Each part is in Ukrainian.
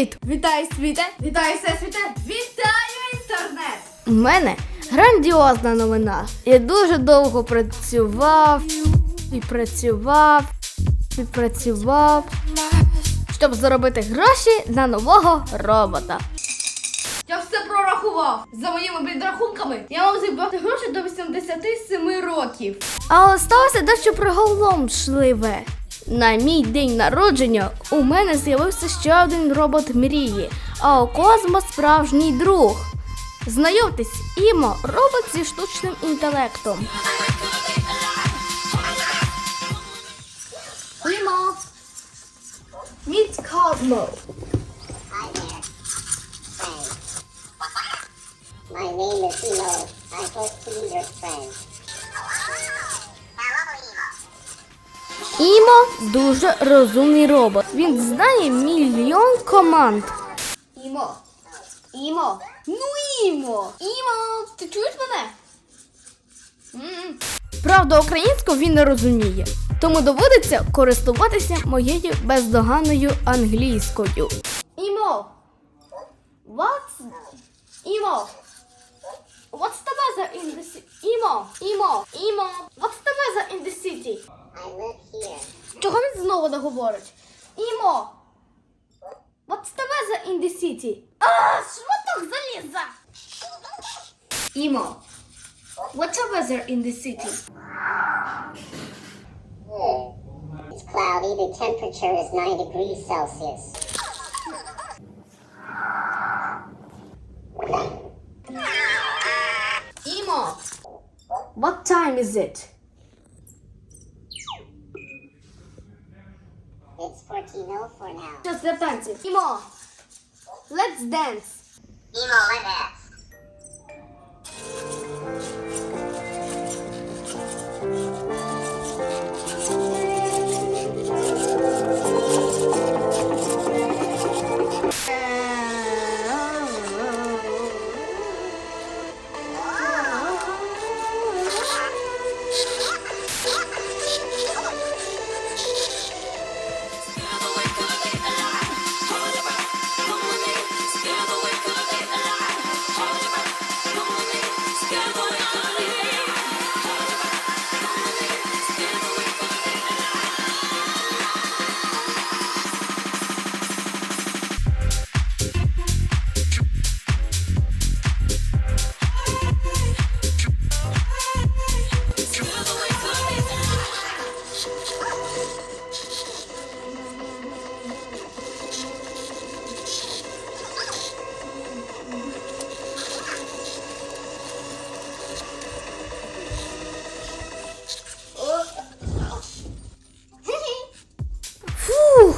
Привіт! Вітаю світе! Вітаю всесвіте! Вітаю інтернет! У мене грандіозна новина. Я дуже довго працював і працював і працював, щоб заробити гроші на нового робота. Я все прорахував. За моїми підрахунками я мав зібрати гроші до 87 років. Але сталося дещо приголомшливе. На мій день народження у мене з'явився ще один робот мрії, а у Козмо справжній друг. Знайомтесь, Імо, робот зі штучним інтелектом. Імо. Meet Cosmo. Hi there, friend. My name is Emo. I hope to be your friend. Імо дуже розумний робот. Він знає мільйон команд. Імо. Імо. Ну Імо. Імо. Ти чуєш мене? М. Правда, українську він не розуміє, тому доводиться користуватися моєю бездоганною англійською. Імо. What's... Імо. What's the weather in the city? Імо. Імо. Імо. What's the weather in the city? I live here. Чого він знову не говорить? Імо. What's the weather in the city? А, шматок заліза. Імо. What's the weather in the city? Hmm. It's cloudy. The temperature is 9 degrees Celsius. Імо. What time is it? It's 14.04 now. Just left dancing. Let's dance. Imo. let's dance.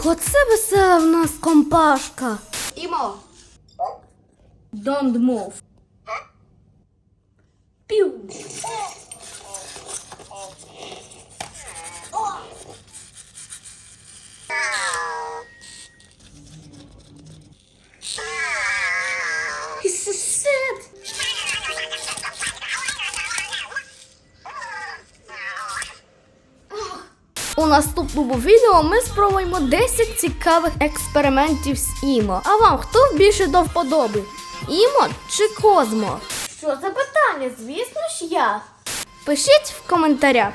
Фух, оце весела в нас компашка. Імо. Don't move. Пів. He's У наступному відео ми спробуємо 10 цікавих експериментів з Імо. А вам хто більше до вподоби? Імо чи Козмо? Що за питання? Звісно ж я. Пишіть в коментарях.